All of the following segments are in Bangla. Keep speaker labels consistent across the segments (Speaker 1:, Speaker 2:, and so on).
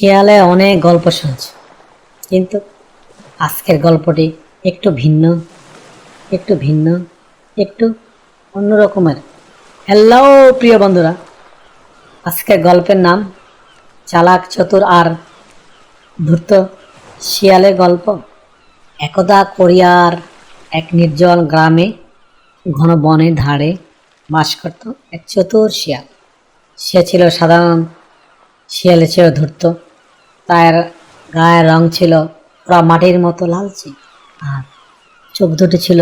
Speaker 1: শিয়ালে অনেক গল্প শুনছে, কিন্তু আজকের গল্পটি একটু ভিন্ন একটু ভিন্ন, একটু অন্যরকমের হ্যালো প্রিয় বন্ধুরা, আজকের গল্পের নাম চালাক চতুর আর ধূর্ত শিয়ালের গল্প। একদা কোরিয়ার এক নির্জন গ্রামে ঘন বনের ধারে বাস করত এক চতুর শিয়াল। সে ছিল সাধারণ, শিয়ালে ছিল ধূর্ত। তার গায়ের রং ছিল পুরা মাটির মতো লালচে আর চোখ দুটি ছিল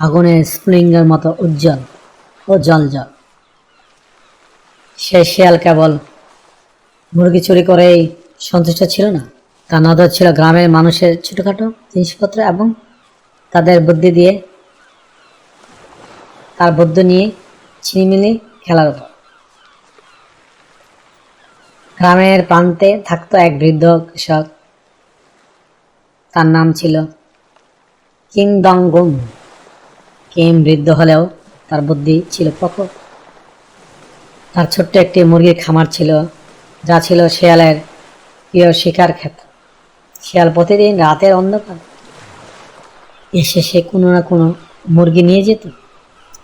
Speaker 1: আগুনের স্প্রিংয়ের মতো উজ্জ্বল ও জল জল সে শিয়াল কেবল মুরগি চুরি করেই সন্তুষ্ট ছিল না। তার নজর ছিল গ্রামের মানুষের ছোটোখাটো জিনিসপত্র এবং তাদের বুদ্ধি দিয়ে, তার বুদ্ধি নিয়ে ছিনিমিনি খেলার উপর। গ্রামের প্রান্তে থাকতো এক বৃদ্ধ কৃষক। তার নাম ছিল কিম দংগুম কিম বৃদ্ধ হলেও তার বুদ্ধি ছিল প্রখর। তার ছোট্ট একটি মুরগির খামার ছিল, যা ছিল শিয়ালের প্রিয় শিকার ক্ষেত্র শিয়াল প্রতিদিন রাতের অন্ধকার। এসে সে কোনো না কোনো মুরগি নিয়ে যেত।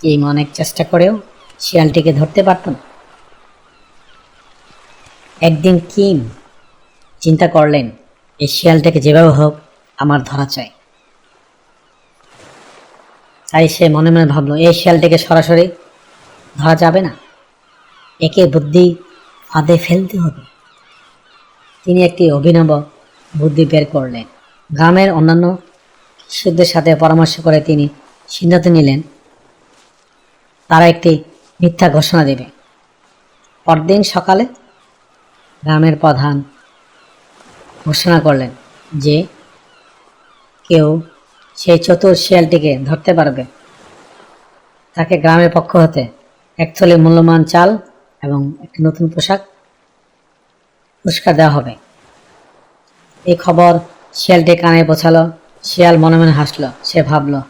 Speaker 1: কিম অনেক চেষ্টা করেও শিয়ালটিকে ধরতে পারত না। একদিন কিম চিন্তা করলেন এই শিয়ালটাকে যেভাবে হোক আমার ধরা চাই। তাই সে মনে মনে ভাবলো এই শিয়ালটাকে সরাসরি ধরা যাবে না। একে বুদ্ধি ফাঁদে ফেলতে হবে। তিনি একটি অভিনব বুদ্ধি বের করলেন। গ্রামের অন্যান্য কৃষকদের সাথে পরামর্শ করে তিনি সিদ্ধান্ত নিলেন, তারা একটি মিথ্যা ঘোষণা দেবে। পরদিন সকালে গ্রামের প্রধান। ঘোষণা করলেন যে কেউ সেই চতুর শিয়ালটিকে ধরতে পারবে। তাকে গ্রামের পক্ষ হতে এক থলে মূল্যবান চাল এবং একটি নতুন পোশাক পুরস্কার দেওয়া হবে। এই খবর শিয়ালটি কানে পৌঁছালো, শিয়াল মনে মনে হাসলো, সে ভাবলো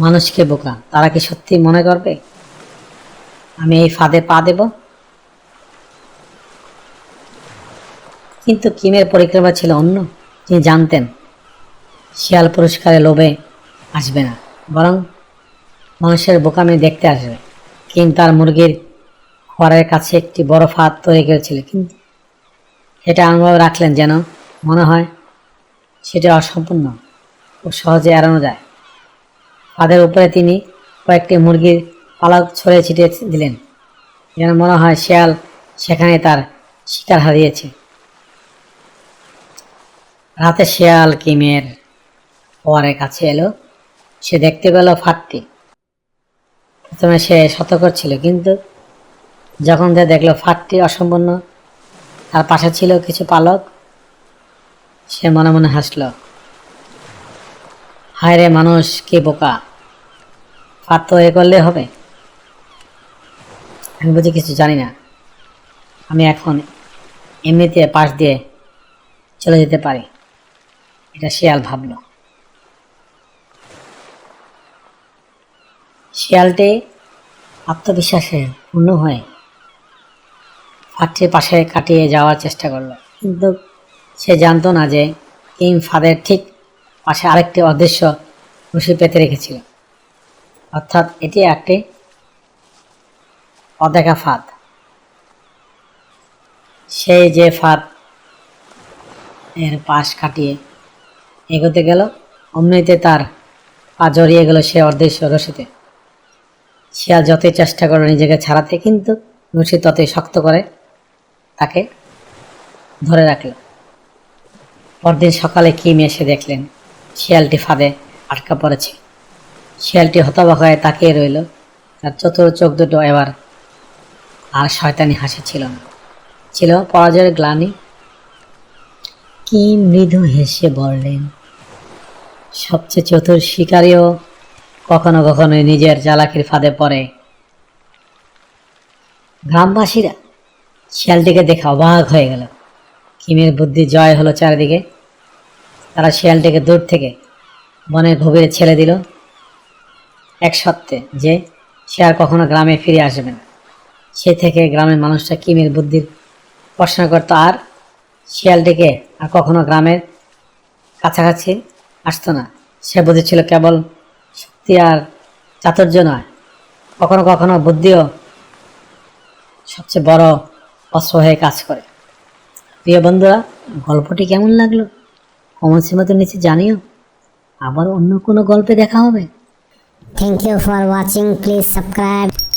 Speaker 1: মানুষকে বোকা, তারা কি সত্যি মনে করবে? আমি এই ফাঁদে পা দেব? কিন্তু কিমের পরিক্রমা ছিল অন্য। তিনি জানতেন, শিয়াল পুরস্কারে লোভে আসবে না, বরং মানুষের বোকামি দেখতে আসবে। কিম তার মুরগির খড়ের কাছে একটি বড় ফাঁদ তৈরি করেছিল কিন্তু সেটা এমনভাবে রাখলেন যেন মনে হয় সেটা অসম্পূর্ণ খুব সহজে এড়ানো যায়। ফাঁদের উপরে তিনি কয়েকটি মুরগির পালক ছড়িয়ে ছিটিয়ে দিলেন, যেন মনে হয় শিয়াল সেখানে তার শিকার হারিয়েছে। রাতে শিয়াল কিমের পরে কাছে এলো। সে দেখতে পেল ফাঁদটি প্রথমে সে সতর্ক ছিল, কিন্তু যখন সে দেখল ফাঁদটি অসম্পূর্ণ, তার পাশে ছিল কিছু পালক, সে মনে মনে হাসল। হায় রে মানুষ, কি বোকা? ফাট তো এ করলে হবে? আমি বুঝি কিছু জানি না। আমি এখন এমনিতে পাশ দিয়ে চলে যেতে পারি। এটা শিয়াল ভাবলো। শিয়ালটি আত্মবিশ্বাসে পূর্ণ হয়ে ফাঁদটির পাশে কাটিয়ে যাওয়ার চেষ্টা করল। কিন্তু সে জানতো না যে কিং ফাঁদের ঠিক পাশে আরেকটি অদৃশ্য রশি পেতে রেখেছিল। অর্থাৎ এটি একটি অদেখা ফাঁদ। সেই যে ফাঁদ এর পাশ কাটিয়ে এগোতে গেল অমনিতে তার পা জড়িয়ে গেল সে অদৃশ্য রশিতে শিয়াল যতই চেষ্টা করে নিজেকে ছাড়াতে, কিন্তু রশি ততই শক্ত করে তাকে ধরে রাখল। পরদিন সকালে কিম এসে দেখলেন, শিয়ালটি ফাঁদে আটকা পড়েছে। শিয়ালটি হতবাক হয়ে তাকিয়ে রইল। তার চতুর চোখ দুটো এবার আর শয়তানি হাসি ছিল না। ছিল পরাজয়ের গ্লানি। কি মৃদু হেসে বললেন সবচেয়ে চতুর শিকারীও কখনো কখনো নিজের চালাকির ফাঁদে পড়ে। গ্রামবাসীরা শিয়ালটিকে দেখে অবাক হয়ে গেল। কিমের বুদ্ধি জয় হলো চারিদিকে। তারা শিয়ালটিকে দূর থেকে বনের গভীরে ছেড়ে দিল। এক সত্ত্বে যে সে আর কখনো গ্রামে ফিরে আসবে না। সে থেকে গ্রামের মানুষরা কিমের বুদ্ধির প্রশ্ন করতো আর শিয়ালটিকে আর কখনো গ্রামের কাছাকাছি আসতো না। সে বুঝেছিল কেবল শক্তি আর চাতুর্য নয়। কখনো কখনো বুদ্ধিও সবচেয়ে বড় অস্ত্র হয়ে কাজ করে। প্রিয় বন্ধুরা, গল্পটি কেমন লাগল? কমন সীমাতে নিচে জানিও। আবার অন্য কোনো গল্পে দেখা হবে।
Speaker 2: Thank you for watching Please subscribe.